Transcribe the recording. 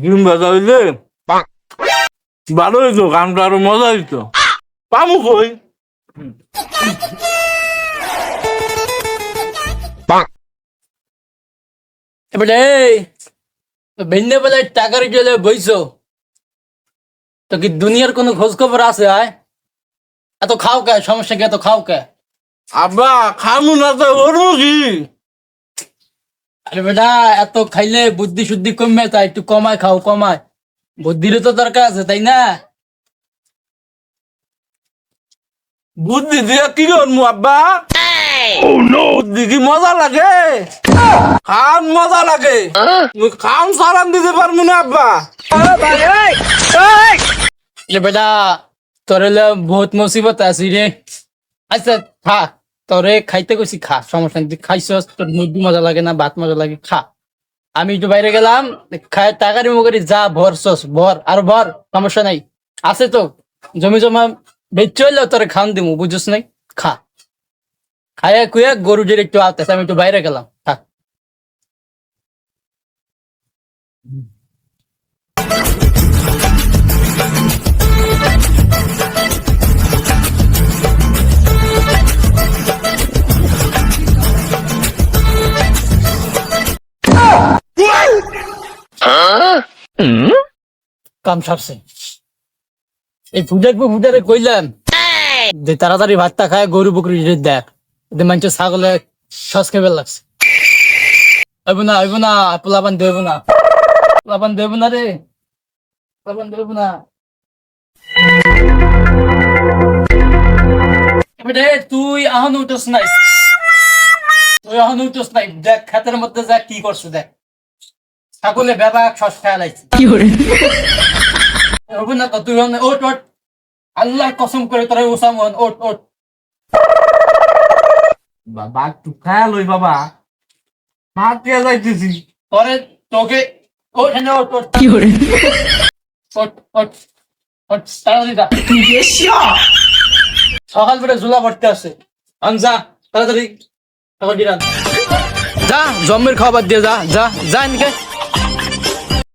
ডিম ভাজা হইলে ভালো হইতো গানটা আরও মজা হইতো। পামু কই? এবারে বেলায় টাকার জলে বইছো। তো কি দুনিয়ার কোনো খোঁজ খবর আছে আয়? এত খাও কে? সমস্যা কি এত খাও কে? আব্বা খামু না তো করব কি? আরে বেটা এত খাইলে বুদ্ধি শুদ্ধি কমবে তাই একটু কমায় খাও কমায়। বুদ্ধিরও তো দরকার আছে তাই না? বুদ্ধি দিয়ে কি করব আব্বা? বুদ্ধি কি মজা লাগে? খান মজা লাগে। খান সারান দিতে পারব না আব্বা। বেটা তোর বহুত মুসিবত আছি রে। আচ্ছা খা। তোরে খাইতে কইছি, খা। সমস্যা নেই। খাইছ তোর মুরগি মজা লাগে না, ভাত মজা লাগে, খা। আমি একটু বাইরে গেলাম খাই টাকারি মুগারি যা, ভর ভরছস ভর, আর ভর, সমস্যা নাই। আছে তো, জমি জমা বেচ হইলেও তোরে খান দিমু, বুঝছস নাই? খা। খায়া কুয়া গরু যে একটু আলতেছে, আমি একটু বাইরে গেলাম থাক কাম সারছে। এই পর ফুটারে কইলাম। যে তাড়াতাড়ি ভাতটা খায়, গরু বকরি দেখ মানুষ ছাগলে সস খেবে লাগছে। হইব না হইব না, পোলাপান দেব না। পোলাপান দেব না রে। পোলাপান দেব না। তুই আহন উঠোস নাই। তুই আহন উঠোস নাই। দেখ, খাতের মধ্যে যা কি করছে, দেখ। ছাগলে বেবা সস খেয়াল আইছে না তুই হন- ওঠ ওঠ আল্লাহ কসম করে তোরা ওসাম হন ওঠ ওঠ বাবা একটু খায়া লই বাবা। ভাত যাইতেছি। পরে তোকে এনে ওঠ ওঠ ওঠ ওঠ ওঠ তাড়াতাড়ি যা। সকাল বেড়ে ঝুলা পড়তে আসে আন যা তাড়াতাড়ি। যা জম্মের খাবার দিয়ে যা যা যা এদিকে